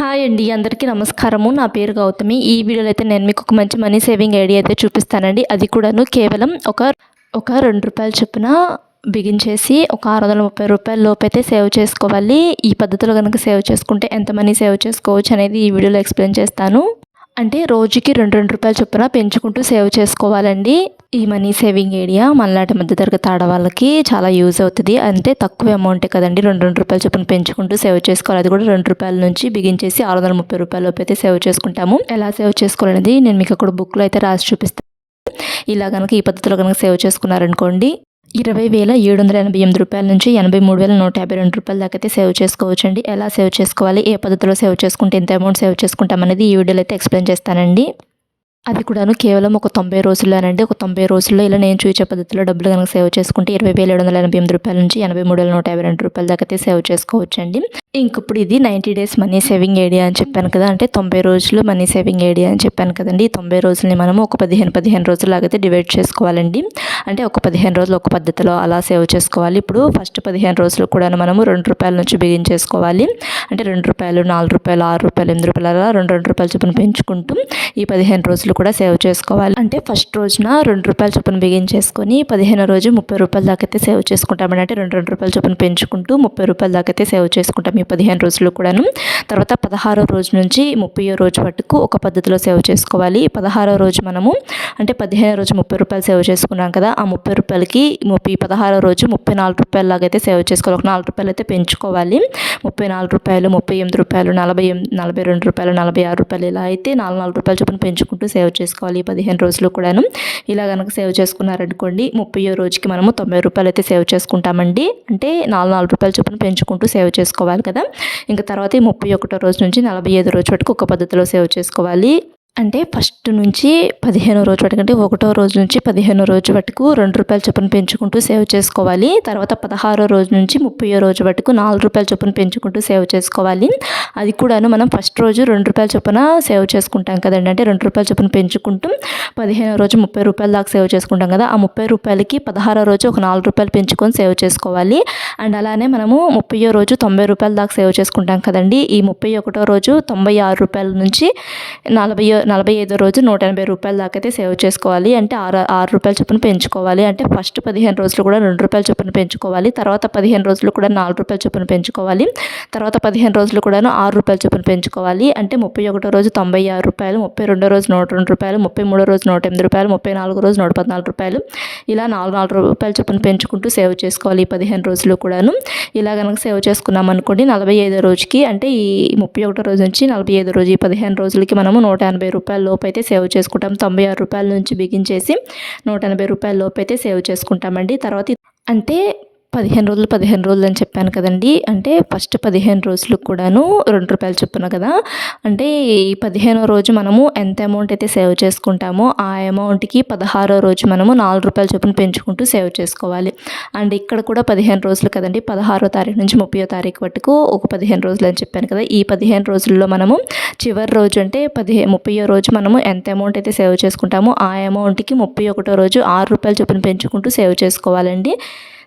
Hi అండి అందరికీ నమస్కారము. నా పేరు గౌతమి. ఈ వీడియోలో అయితే నేను మీకు ఒక మంచి మనీ సేవింగ్ ఐడియా అయితే చూపిస్తానండి. అది కూడాను కేవలం ఒక ఒక రెండు రూపాయల చొప్పున బిగించేసి ఒక ఆరు వందల ముప్పై రూపాయల లోపైతే అయితే సేవ్ చేసుకోవాలి. ఈ పద్ధతిలో కనుక సేవ్ చేసుకుంటే ఎంత మనీ సేవ్ చేసుకోవచ్చు అనేది ఈ వీడియోలో ఎక్స్ప్లెయిన్ చేస్తాను. అంటే రోజుకి రెండు రెండు రూపాయల చొప్పున పెంచుకుంటూ సేవ్ చేసుకోవాలండి. ఈ మనీ సేవింగ్ ఏరియా మనలాంటి మధ్య తరగతి ఆడవాళ్ళకి చాలా యూజ్ అవుతుంది. అంటే తక్కువ అమౌంటే కదండి. రెండు రెండు రూపాయల చొప్పున పెంచుకుంటూ సేవ్ చేసుకోవాలి. అది కూడా రెండు రూపాయల నుంచి బిగించేసి ఆరు వందల ముప్పై రూపాయలు అయితే సేవ్ చేసుకుంటాము. ఎలా సేవ్ చేసుకోవాలనేది నేను మీకు అక్కడ బుక్లో అయితే రాసి చూపిస్తాను ఇలా కనుక ఈ పద్ధతిలో కనుక సేవ్ చేసుకున్నారనుకోండి ఇరవై వేల ఏడు వందల ఎనభై ఎనిమిది రూపాయల నుంచి ఎనభై మూడు వేల నూట యాభై రెండు రూపాయల దాకా అయితే సేవ్ చేసుకోవచ్చు అండి ఎలా సేవ్ చేసుకోవాలి? ఏ పద్ధతిలో సేవ్ చేసుకుంటే ఎంత అమౌంట్ సేవ్ చేసుకుంటామనేది ఈ వీడియోలో అయితే ఎక్స్ప్లెయిన్ చేస్తానండి. అది కూడాను కేవలం ఒక తొంభై రోజుల్లోనండి. ఒక తొంభై రోజుల్లో ఇలా నేను చూసే పద్ధతిలో డబ్బులు కనుక సేవ్ చేసుకుంటే ఇరవై వేల ఏడు వందల ఎనభై ఎనిమిది రూపాయల నుంచి ఎనభై మూడు వేల నూట యాభై రెండు రూపాయల దాకా అయితే సేవ్ చేసుకోవచ్చండి. ఇంకప్పుడు ఇది ninety days money saving idea అని చెప్పాను కదా అంటే తొంభై రోజులు మనీ సేవింగ్ ఏడియా అని చెప్పాను కదండి. ఈ తొంభై రోజుల్ని మనము ఒక పదిహేను పదిహేను రోజులాగైతే డివైడ్ చేసుకోవాలండి. అంటే ఒక పదిహేను రోజులు ఒక పద్ధతిలో అలా సేవ్ చేసుకోవాలి. ఇప్పుడు ఫస్ట్ పదిహేను రోజులు కూడా మనము రెండు రూపాయల నుంచి బిగించేసుకోవాలి అంటే రెండు రూపాయలు నాలుగు రూపాయలు ఆరు రూపాయలు ఎనిమిది రూపాయలు అలా రెండు రెండు రూపాయల చొప్పున పెంచుకుంటూ ఈ పదిహేను రోజులు కూడా సేవ్ చేసుకోవాలి. అంటే ఫస్ట్ రోజున రెండు రూపాయల చొప్పున బిగించేసుకొని పదిహేను రోజు ముప్పై రూపాయల దాకా అయితే సేవ్ చేసుకుంటామని అంటే రెండు రెండు రూపాయల చొప్పున పెంచుకుంటూ ముప్పై రూపాయల దాకా అయితే సేవ్ చేసుకుంటాం. మీ పదిహేను రోజులు కూడాను. తర్వాత పదహారో రోజు నుంచి ముప్పై రోజు వరకు ఒక పద్ధతిలో సేవ్ చేసుకోవాలి. పదహారో రోజు మనము అంటే పదిహేను రోజు ముప్పై రూపాయలు సేవ్ చేసుకున్నాం కదా ఆ ముప్పై రూపాయలకి ముప్పై పదహారో రోజు ముప్పై నాలుగు రూపాయల లాగా అయితే సేవ్ చేసుకోవాలి. ఒక నాలుగు రూపాయలు అయితే పెంచుకోవాలి. ముప్పై నాలుగు రూపాయలు ముప్పై ఎనిమిది రూపాయలు నలభై నలభై రెండు రూపాయలు నలభై ఆరు రూపాయలు ఇలా అయితే నాలుగు నాలుగు రూపాయలు చొప్పున పెంచుకుంటూ సేవ్ చేసుకోవాలి ఈ పదిహేను రోజులు కూడాను. ఇలా కనుక సేవ్ చేసుకున్నారనుకోండి ముప్పై రోజుకి మనము తొంభై రూపాయలు అయితే సేవ్ చేసుకుంటామండి. అంటే నాలుగు నాలుగు రూపాయలు చొప్పున పెంచుకుంటూ సేవ్ చేసుకోవాలి కదా. ఇంకా తర్వాత ఈ ముప్పై ఒకటో రోజు నుంచి నలభై ఐదు రోజు వరకు ఒక పద్ధతిలో సేవ్ చేసుకోవాలి. అంటే ఫస్ట్ నుంచి పదిహేనో రోజు వరకు అంటే ఒకటో రోజు నుంచి పదిహేనో రోజు వరకు రెండు రూపాయల చొప్పున పెంచుకుంటూ సేవ్ చేసుకోవాలి. తర్వాత పదహారో రోజు నుంచి ముప్పై రోజు వరకు నాలుగు రూపాయల చొప్పున పెంచుకుంటూ సేవ్ చేసుకోవాలి. అది కూడాను మనం ఫస్ట్ రోజు రెండు రూపాయల చొప్పున సేవ్ చేసుకుంటాం కదండి. అంటే రెండు రూపాయల చొప్పున పెంచుకుంటూ పదిహేనో రోజు ముప్పై రూపాయల దాకా సేవ్ చేసుకుంటాం కదా. ఆ ముప్పై రూపాయలకి పదహారో రోజు ఒక నాలుగు రూపాయలు పెంచుకొని సేవ్ చేసుకోవాలి. అండ్ అలానే మనము ముప్పై రోజు తొంభై రూపాయల దాకా సేవ్ చేసుకుంటాం కదండి. ఈ ముప్పై ఒకటో రోజు తొంభై ఆరు రూపాయల నుంచి నలభై నలభై ఐదో రోజు నూట ఎనభై రూపాయల దాకా అయితే సేవ్ చేసుకోవాలి. అంటే ఆరు ఆరు రూపాయల చొప్పున పెంచుకోవాలి. అంటే ఫస్ట్ పదిహేను రోజులు కూడా రెండు రూపాయల చొప్పున పెంచుకోవాలి. తర్వాత పదిహేను రోజులు కూడా నాలుగు రూపాయల చొప్పున పెంచుకోవాలి. తర్వాత పదిహేను రోజులు కూడాను ఆరు రూపాయల చొప్పున పెంచుకోవాలి. అంటే ముప్పై ఒకటో రోజు తొంభై ఆరు రూపాయలు ముప్పై రెండో రోజు నూట రెండు రూపాయలు ముప్పై మూడో రోజు నూట ఎనిమిది రూపాయలు ముప్పై నాలుగో రోజు నూట పద్నాలుగు రూపాయలు. ఇలా నాలుగు నాలుగు రూపాయల చొప్పున పెంచుకుంటూ సేవ్ చేసుకోవాలి ఈ పదిహేను రోజులు కూడాను. ఇలా కనుక సేవ్ చేసుకున్నాం అనుకోండి నలభై ఐదో రోజుకి అంటే ఈ ముప్పై ఒకటో రోజు నుంచి నలభై ఐదో రోజు ఈ పదిహేను రోజులకి మనము నూట ఎనభై రూపాయల లోపు అయితే సేవ్ చేసుకుంటాం. తొంభై ఆరు రూపాయల నుంచి బిగించేసి నూట ఎనభై రూపాయల లోపు అయితే సేవ్ చేసుకుంటామండి. తర్వాత అంటే పదిహేను రోజులు పదిహేను రోజులు అని చెప్పాను కదండి. అంటే ఫస్ట్ పదిహేను రోజులు కూడాను రెండు రూపాయలు చొప్పున కదా. అంటే ఈ పదిహేనో రోజు మనము ఎంత అమౌంట్ అయితే సేవ్ చేసుకుంటామో ఆ అమౌంట్కి పదహారో రోజు మనము నాలుగు రూపాయలు చొప్పున పెంచుకుంటూ సేవ్ చేసుకోవాలి. అండ్ ఇక్కడ కూడా పదిహేను రోజులు కదండి. పదహారో తారీఖు నుంచి ముప్పై తారీఖు వరకు ఒక పదిహేను రోజులు అని చెప్పాను కదా. ఈ పదిహేను రోజుల్లో మనము చివరి రోజు అంటే పదిహే ముప్పై రోజు మనము ఎంత అమౌంట్ అయితే సేవ్ చేసుకుంటామో ఆ అమౌంట్కి ముప్పై ఒకటో రోజు ఆరు రూపాయలు చొప్పున పెంచుకుంటూ సేవ్ చేసుకోవాలండి.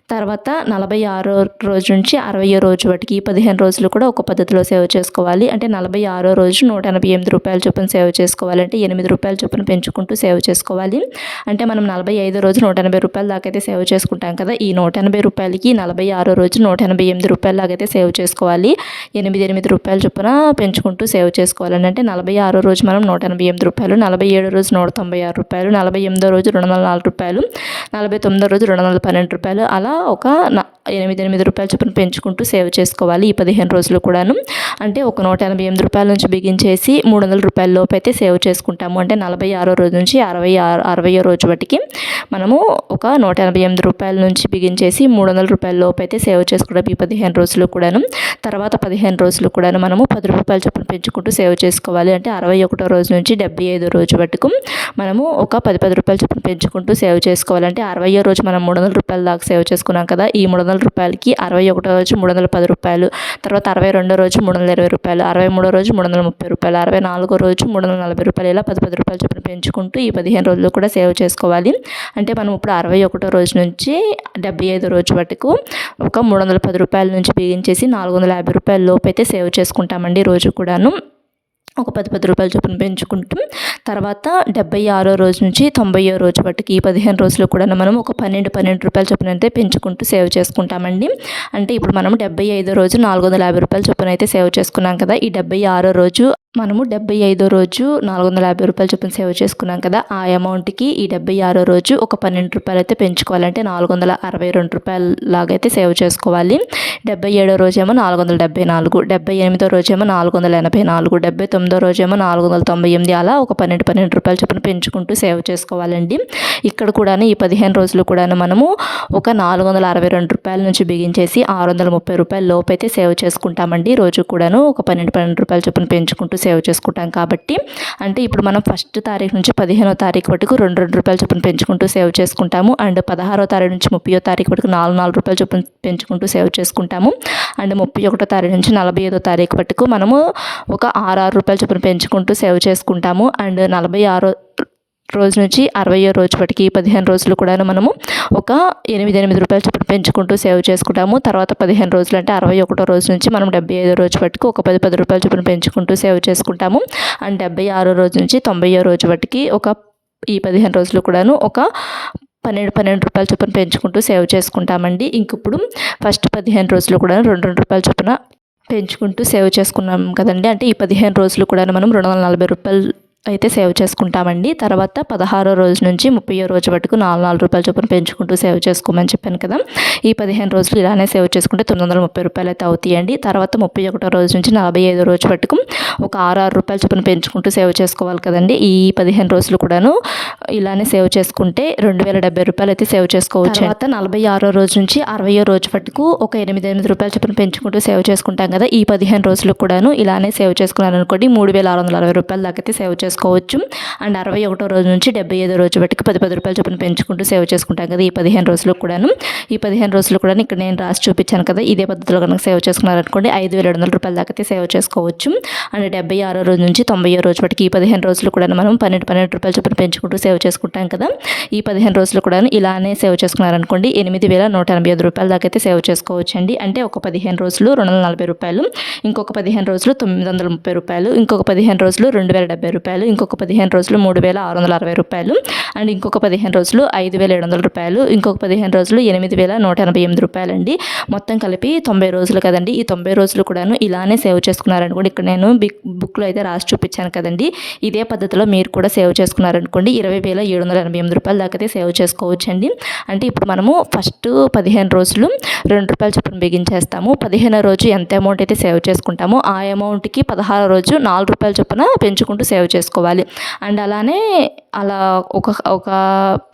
తర్వాత నలభై ఆరో రోజు నుంచి అరవై రోజు వాటికి పదిహేను రోజులు కూడా ఒక పద్ధతిలో సేవ్ చేసుకోవాలి. అంటే నలభై ఆరో రోజు నూట ఎనభై ఎనిమిది రూపాయల చొప్పున సేవ్ చేసుకోవాలి. అంటే ఎనిమిది రూపాయల చొప్పున పెంచుకుంటూ సేవ్ చేసుకోవాలి. అంటే మనం నలభై ఐదో రోజు నూట ఎనభై రూపాయల దాకా అయితే సేవ్ చేసుకుంటాం కదా ఈ నూట ఎనభై రూపాయలకి నలభై ఆరో రోజు నూట ఎనభై ఎనిమిది రూపాయల దాకా అయితే సేవ్ చేసుకోవాలి. ఎనిమిది ఎనిమిది రూపాయల చొప్పున పెంచుకుంటూ సేవ్ చేసుకోవాలని అంటే నలభై ఆరో రోజు మనం నూట ఎనభై ఎనిమిది రూపాయలు నలభై ఏడో రోజు నూట తొంభై ఆరు రూపాయలు నలభై ఎనిమిదో రోజు రెండు వందల నాలుగు రూపాయలు నలభై తొమ్మిదో రోజు రెండు వందల పన్నెండు రూపాయలు అలా ఒక ఎనిమిది ఎనిమిది రూపాయల చొప్పున పెంచుకుంటూ సేవ్ చేసుకోవాలి ఈ పదిహేను రోజులు కూడాను. అంటే ఒక నూట ఎనభై ఎనిమిది రూపాయల నుంచి బిగించేసి మూడు వందల రూపాయల లోపు అయితే సేవ్ చేసుకుంటాము. అంటే నలభై ఆరో రోజు నుంచి అరవై ఆరు అరవయో రోజు వాటికి మనము ఒక నూట ఎనభై ఎనిమిది రూపాయల నుంచి బిగించేసి మూడు వందల రూపాయల లోపు అయితే సేవ్ చేసుకుంటాం ఈ పదిహేను రోజులు కూడాను. తర్వాత పదిహేను రోజులు కూడాను మనము పది రూపాయల చొప్పున పెంచుకుంటూ సేవ్ చేసుకోవాలి. అంటే అరవై ఒకటో రోజు నుంచి డెబ్బై ఐదో రోజు వరకు మనము ఒక పది పది రూపాయల చొప్పున పెంచుకుంటూ సేవ్ చేసుకోవాలంటే అరవయో రోజు మనం మూడు వందల రూపాయల దాకా సేవ్ చేసుకోవాలి చేసుకున్నాం కదా ఈ మూడు వందల రూపాయలకి అరవై ఒకటో రోజు మూడు వందల పది రూపాయలు తర్వాత అరవై రెండో రోజు మూడు వందల ఇరవై రూపాయలు అరవై మూడో రోజు మూడు వందల ముప్పై రూపాయలు అరవై నాలుగో రోజు మూడు వందల నలభై రూపాయలు ఇలా పది పది రూపాయలు చొప్పున పెంచుకుంటూ ఈ పదిహేను రోజులు కూడా సేవ్ చేసుకోవాలి. అంటే మనం ఇప్పుడు అరవై ఒకటో రోజు నుంచి డెబ్బై ఐదో రోజు వరకు ఒక మూడు వందల పది రూపాయల నుంచి బిగించేసి నాలుగు వందల యాభై రూపాయల లోపు అయితే సేవ్ చేసుకుంటామండి రోజు కూడాను. ఒక పది పది రూపాయల చొప్పున పెంచుకుంటాం. తర్వాత డెబ్బై ఆరో రోజు నుంచి తొంభైయో రోజు బట్టికి ఈ పదిహేను రోజులు కూడా మనం ఒక పన్నెండు పన్నెండు రూపాయల చొప్పున అయితే పెంచుకుంటూ సేవ్ చేసుకుంటామండి. అంటే ఇప్పుడు మనం డెబ్బై ఐదో రోజు నాలుగు వందల యాభై రూపాయల చొప్పున అయితే సేవ్ చేసుకున్నాం కదా. ఈ డెబ్బై ఆరో రోజు మనము డెబ్బై ఐదో రోజు నాలుగు వందల యాభై రూపాయలు చొప్పున సేవ్ చేసుకున్నాం కదా. ఆ అమౌంట్కి ఈ డెబ్బై ఆరో రోజు ఒక పన్నెండు రూపాయలు అయితే పెంచుకోవాలంటే నాలుగు వందల అరవై రెండు రూపాయల లాగైతే సేవ్ చేసుకోవాలి. డెబ్బై ఏడో రోజేమో నాలుగు వందల డెబ్బై నాలుగు డెబ్బై ఎనిమిదో రోజేమో నాలుగు వందల ఎనభై నాలుగు డెబ్బై తొమ్మిది రోజేమో నాలుగు వందల తొంభై ఎనిమిది అలా ఒక పన్నెండు పన్నెండు రూపాయలు చొప్పున పెంచుకుంటూ సేవ్ చేసుకోవాలండి. ఇక్కడ కూడా ఈ పదిహేను రోజులు కూడా మనము ఒక నాలుగు వందల అరవై రెండు రూపాయల నుంచి బిగించేసి ఆరు వందల ముప్పై రూపాయల లోపు అయితే సేవ్ చేసుకుంటామండి. రోజు కూడాను ఒక పన్నెండు పన్నెండు రూపాయల చొప్పున పెంచుకుంటూ సేవ్ చేసుకుంటాం కాబట్టి. అంటే ఇప్పుడు మనం ఫస్ట్ తారీఖు నుంచి పదిహేనో తారీఖు వరకు రెండు రెండు రూపాయల చొప్పున పెంచుకుంటూ సేవ్ చేసుకుంటాము. అండ్ పదహారో తారీఖు నుంచి ముప్పై తారీఖు వరకు నాలుగు నాలుగు రూపాయల చొప్పున పెంచుకుంటూ సేవ్ చేసుకుంటాము. అండ్ ముప్పై ఒకటో తారీఖు నుంచి నలభై ఐదో తారీఖు వరకు మనము ఒక ఆరు ఆరు రూపాయల చొప్పున పెంచుకుంటూ సేవ్ చేసుకుంటాము. అండ్ నలభై ఆరో రోజు నుంచి అరవయో రోజు పటికి పదిహేను రోజులు కూడా మనము ఒక ఎనిమిది ఎనిమిది రూపాయలు చొప్పున పెంచుకుంటూ సేవ్ చేసుకుంటాము. తర్వాత పదిహేను రోజులు అంటే అరవై ఒకటో రోజు నుంచి మనం డెబ్బై ఐదో రోజు వరకు ఒక పది పది రూపాయలు చొప్పున పెంచుకుంటూ సేవ్ చేసుకుంటాము. అండ్ డెబ్బై ఆరో రోజు నుంచి తొంభైయో రోజు వరకు ఒక ఈ పదిహేను రోజులు కూడాను ఒక పన్నెండు పన్నెండు రూపాయల చొప్పున పెంచుకుంటూ సేవ్ చేసుకుంటామండి. ఇంక ఇప్పుడు ఫస్ట్ పదిహేను రోజులు కూడా రెండు రెండు రూపాయల చొప్పున పెంచుకుంటూ సేవ్ చేసుకున్నాం కదండి. అంటే ఈ పదిహేను రోజులు కూడా మనం రెండు వందల నలభై రూపాయలు అయితే సేవ్ చేసుకుంటామండి. తర్వాత పదహారో రోజు నుంచి ముప్పయో రోజు వరకు నాలుగు నాలుగు రూపాయల చొప్పున పెంచుకుంటూ సేవ్ చేసుకోమని చెప్పాను కదా. ఈ పదిహేను రోజులు ఇలానే సేవ్ చేసుకుంటే తొమ్మిది వందల ముప్పై రూపాయలు అయితే అవుతాయండి. తర్వాత ముప్పై ఒకటో రోజు నుంచి నలభై ఐదో రోజు వరకు ఒక ఆరు ఆరు రూపాయల చొప్పున పెంచుకుంటూ సేవ్ చేసుకోవాలి కదండి. ఈ పదిహేను రోజులు కూడాను ఇలానే సేవ్ చేసుకుంటే రెండు వేల డెబ్బై రూపాయలు అయితే సేవ్ చేసుకోవచ్చు తర్వాత నలభై ఆరో రోజు నుంచి అరవయో రోజు వరకు ఒక ఎనిమిది ఎనిమిది రూపాయల చొప్పున పెంచుకుంటూ సేవ్ చేసుకుంటాం కదా. ఈ పదిహేను రోజులు కూడాను ఇలానే సేవ్ చేసుకున్నాను అనుకోండి మూడు వేల ఆరు వందల అరవై రూపాయల దాకా అయితే సేవ్ చేసుకుంటాం చేసుకోవచ్చు. అండ్ అరవై ఒకటో రోజు నుంచి డెబ్బై ఐదో రోజు బట్టి పది పది రూపాయలు చొప్పున పెంచుకుంటూ సేవ్ చేసుకుంటాం కదా ఈ పదిహేను రోజులు కూడాను. ఈ పదిహేను రోజులు కూడా ఇక్కడ నేను రాసి చూపించాను కదా ఇదే పద్ధతిలో కనుక సేవ్ చేసుకున్నారనుకోండి ఐదు వేల వందల రూపాయల దాకా అయితే సేవ్ చేసుకోవచ్చు. అండ్ డెబ్బై ఆరో రోజు నుంచి తొంభై రోజు బట్టి ఈ పదిహేను రోజులు కూడా మనం పన్నెండు పన్నెండు రూపాయలు చొప్పున పెంచుకుంటూ సేవ్ చేసుకుంటాం కదా. ఈ పదిహేను రోజులు కూడా ఇలానే సేవ్ చేసుకున్నారనుకోండి ఎనిమిది వేల నూట ఎనభై ఐదు రూపాయల దాకా అయితే సేవ్ చేసుకోవచ్చు అండి అంటే ఒక పదిహేను రోజులు రెండు వందల నలభై రూపాయలు ఇంకొక పదిహేను రోజులు తొమ్మిది వందల ముప్పై రూపాయలు ఇంకొక పదిహేను రోజులు రెండు వేల డెబ్బై రూపాయలు రూపాయలు ఇంకొక పదిహేను రోజులు మూడు వేల ఆరు వందల అరవై రూపాయలు. అండ్ ఇంకొక పదిహేను రోజులు ఐదు వేల ఏడు వందల రూపాయలు. ఇంకొక పదిహేను రోజులు ఎనిమిది వేల నూట ఎనభై ఎనిమిది రూపాయలు అండి మొత్తం కలిపి తొంభై రోజులు కదండి. ఈ తొంభై రోజులు కూడాను ఇలానే సేవ్ చేసుకున్నారనుకోండి. ఇక్కడ నేను బిక్ బుక్లో అయితే రాసి చూపించాను కదండి. ఇదే పద్ధతిలో మీరు కూడా సేవ్ చేసుకున్నారనుకోండి. ఇరవై వేల ఏడు వందల ఎనభై ఎనిమిది రూపాయలు దాకా అయితే సేవ్ చేసుకోవచ్చు అండి అంటే ఇప్పుడు మనము ఫస్ట్ పదిహేను రోజులు రెండు రూపాయలు చొప్పున బిగించేస్తాము. పదిహేను రోజు ఎంత అమౌంట్ అయితే సేవ్ చేసుకుంటామో ఆ అమౌంట్కి పదహారు రోజు నాలుగు రూపాయల చొప్పున పెంచుకుంటూ సేవ్ చేసుకుంటాము చేసుకోవాలి అండ్ అలానే అలా ఒక ఒక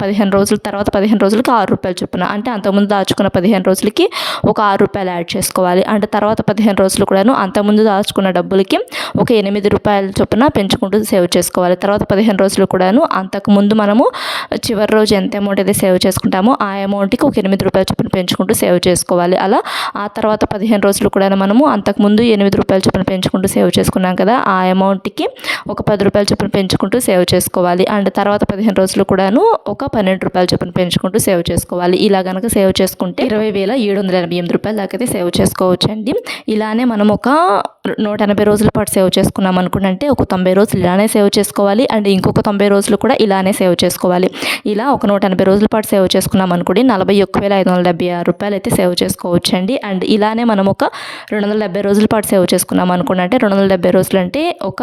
పదిహేను రోజుల తర్వాత పదిహేను రోజులకి ఆరు రూపాయలు చొప్పున అంటే అంతకుముందు దాచుకున్న పదిహేను రోజులకి ఒక ఆరు రూపాయలు యాడ్ చేసుకోవాలి. అంటే తర్వాత పదిహేను రోజులు కూడాను అంతకుముందు దాచుకున్న డబ్బులకి ఒక ఎనిమిది రూపాయల చొప్పున పెంచుకుంటూ సేవ్ చేసుకోవాలి. తర్వాత పదిహేను రోజులు కూడాను అంతకుముందు మనము చివరి రోజు ఎంత అమౌంట్ అయితే సేవ్ చేసుకుంటామో ఆ అమౌంట్కి ఒక ఎనిమిది రూపాయల చొప్పున పెంచుకుంటూ సేవ్ చేసుకోవాలి. అలా ఆ తర్వాత పదిహేను రోజులు కూడా మనము అంతకుముందు ఎనిమిది రూపాయల చొప్పున పెంచుకుంటూ సేవ్ చేసుకున్నాం కదా ఆ అమౌంట్కి ఒక పది రూపాయలు చొప్పున పెంచుకుంటూ సేవ్ చేసుకోవాలి. అండ్ తర్వాత పదిహేను రోజులు కూడాను ఒక పన్నెండు రూపాయల చొప్పున పెంచుకుంటూ సేవ్ చేసుకోవాలి. ఇలా కనుక సేవ్ చేసుకుంటే ఇరవై వేల ఏడు వందల ఎనభై ఎనిమిది రూపాయల దాకా అయితే సేవ్ చేసుకోవచ్చు అండి ఇలానే మనం ఒక నూట ఎనభై రోజుల పాటు సేవ్ చేసుకున్నాం అనుకుంటే ఒక తొంభై రోజులు ఇలానే సేవ్ చేసుకోవాలి. అండ్ ఇంకొక తొంభై రోజులు కూడా ఇలానే సేవ్ చేసుకోవాలి. ఇలా ఒక నూట ఎనభై రోజుల పాటు సేవ్ చేసుకున్నాం అనుకోండి నలభై ఒక్క వేల ఐదు వందల డెబ్బై ఆరు రూపాయలు అయితే సేవ్ చేసుకోవచ్చండి. అండ్ ఇలానే మనం ఒక రెండు వందల డెబ్బై రోజుల పాటు సేవ్ చేసుకున్నాం అనుకుంటే రెండు వందల డెబ్బై రోజులు అంటే ఒక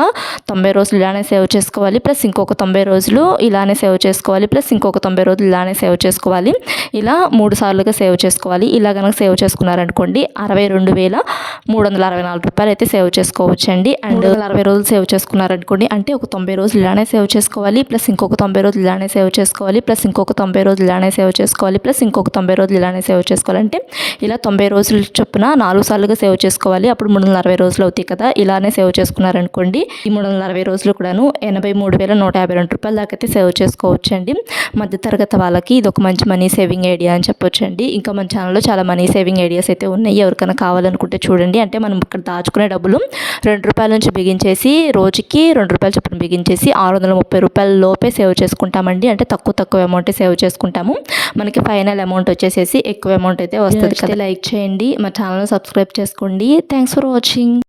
తొంభై రోజులు ఇలానే సేవ్ చేసుకోవాలి ప్లస్ ఇంకొక తొంభై రోజులు ఇలానే సేవ్ చేసుకోవాలి ప్లస్ ఇంకొక తొంభై రోజులు ఇలానే సేవ్ చేసుకోవాలి. ఇలా మూడు సార్లుగా సేవ్ చేసుకోవాలి. ఇలా కనుక సేవ్ చేసుకున్నారనుకోండి అరవై రెండు వేల మూడు వందల అరవై నాలుగు రూపాయలు అయితే సేవ్ చేసుకోవచ్చు అండి అరవై రోజులు సేవ్ చేసుకున్నారనుకోండి అంటే ఒక తొంభై రోజులు ఇలానే సేవ్ చేసుకోవాలి ప్లస్ ఇంకొక తొంభై రోజులు ఇలానే సేవ్ చేసుకోవాలి ప్లస్ ఇంకొక తొంభై రోజులు ఇలానే సేవ్ చేసుకోవాలి ప్లస్ ఇంకొక తొంభై రోజులు ఇలానే సేవ్ చేసుకోవాలంటే ఇలా తొంభై రోజులు చొప్పున నాలుగు సార్లుగా సేవ్ చేసుకోవాలి. అప్పుడు మూడు వందల అరవై రోజులు అవుతాయి కదా ఇలానే సేవ్ చేసుకున్నారనుకోండి ఈ మూడు వందల అరవై రోజులు కూడాను ఎనభై మూడు వేల నూట యాభై రెండు రూపాయల దాకా అయితే సేవ్ చేసుకోవచ్చు అండి మధ్యతరగతి వాళ్ళకి ఇది ఒక మంచి మనీ సేవింగ్ ఐడియా అని చెప్పొచ్చు అండి ఇంకా మన ఛానల్లో చాలా మనీ సేవింగ్ ఐడియాస్ అయితే ఉన్నాయి. ఎవరికైనా కావాలనుకుంటే చూడండి. అంటే మనం ఇక్కడ దాచుకునే డబ్బులు రెండు రూపాయల నుంచి బిగించేసి రోజుకి రెండు రూపాయలు చొప్పున బిగించేసి ఆరు వందల ముప్పై రూపాయల లోపే సేవ్ చేసుకుంటామండి. అంటే తక్కువ తక్కువ అమౌంట్ సేవ్ చేసుకుంటాము. మనకి ఫైనల్ అమౌంట్ వచ్చేసేసి ఎక్కువ అమౌంట్ అయితే వస్తుంది కదా. లైక్ చేయండి. మా ఛానల్ సబ్స్క్రైబ్ చేసుకోండి. Thanks for watching.